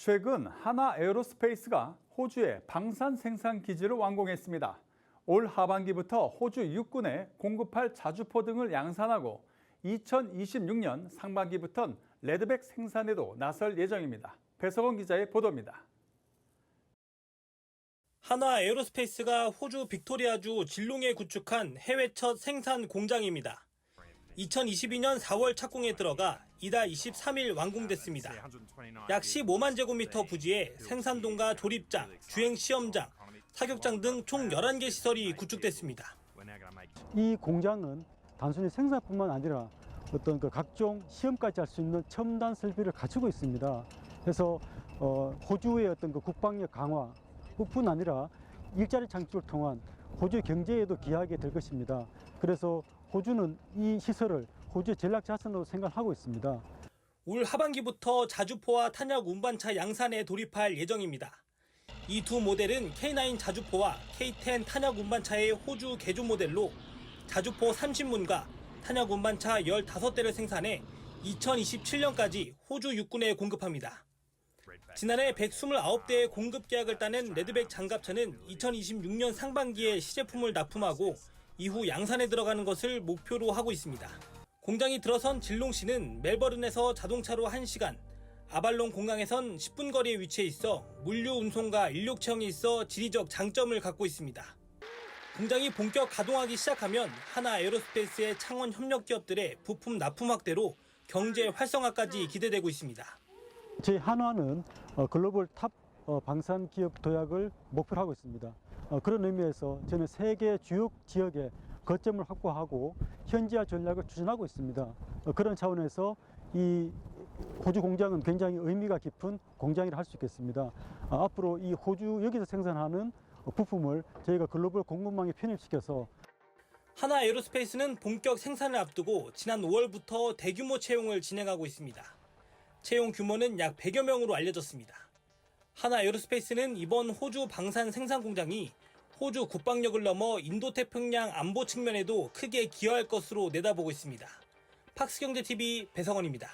최근 하나 에어로스페이스가 호주의 방산 생산 기지를 완공했습니다. 올 하반기부터 호주 육군에 공급할 자주포 등을 양산하고 2026년 상반기부터는 레드백 생산에도 나설 예정입니다. 배석원 기자의 보도입니다. 한화 에어로스페이스가 호주 빅토리아주 진롱에 구축한 해외 첫 생산 공장입니다. 2022년 4월 착공에 들어가 이달 23일 완공됐습니다. 약 15만 제곱미터 부지에 생산동과 조립장, 주행 시험장, 사격장 등 총 11개 시설이 구축됐습니다. 이 공장은 단순히 생산뿐만 아니라 어떤 그 각종 시험까지 할 수 있는 첨단 설비를 갖추고 있습니다. 그래서 어, 호주의 어떤 그 국방력 강화 뿐 아니라 일자리 창출을 통한 호주 경제에도 기하게 될 것입니다. 그래서 호주는 이 시설을 호주의 전략 자산으로 생각하고 있습니다. 올 하반기부터 자주포와 탄약 운반차 양산에 돌입할 예정입니다. 이 두 모델은 K9 자주포와 K10 탄약 운반차의 호주 개조 모델로 자주포 30문과 탄약 운반차 15대를 생산해 2027년까지 호주 육군에 공급합니다. 지난해 129대의 공급 계약을 따낸 레드백 장갑차는 2026년 상반기에 시제품을 납품하고 이후 양산에 들어가는 것을 목표로 하고 있습니다. 공장이 들어선 진롱 시는 멜버른에서 자동차로 1시간, 아발론 공항에선 10분 거리에 위치해 있어 물류 운송과 인력 채용이 있어 지리적 장점을 갖고 있습니다. 공장이 본격 가동하기 시작하면 하나 에어로스페이스의 창원 협력 기업들의 부품 납품 확대로 경제 활성화까지 기대되고 있습니다. 저희 한화는 어, 글로벌 탑 어, 방산 기업 도약을 목표로 하고 있습니다. 어, 그런 의미에서 저는 세계 주요 지역에 거점을 확보하고 현지화 전략을 추진하고 있습니다. 어, 그런 차원에서 이 호주 공장은 굉장히 의미가 깊은 공장이라 할 수 있겠습니다. 아, 앞으로 이 호주 여기서 생산하는 부품을 저희가 글로벌 공급망에 편입시켜서 하나 에어로스페이스는 본격 생산을 앞두고 지난 5월부터 대규모 채용을 진행하고 있습니다. 채용 규모는 약 100여 명으로 알려졌습니다. 하나 에어로스페이스는 이번 호주 방산 생산 공장이 호주 국방력을 넘어 인도 태평양 안보 측면에도 크게 기여할 것으로 내다보고 있습니다. 팍스경제TV 배성원입니다.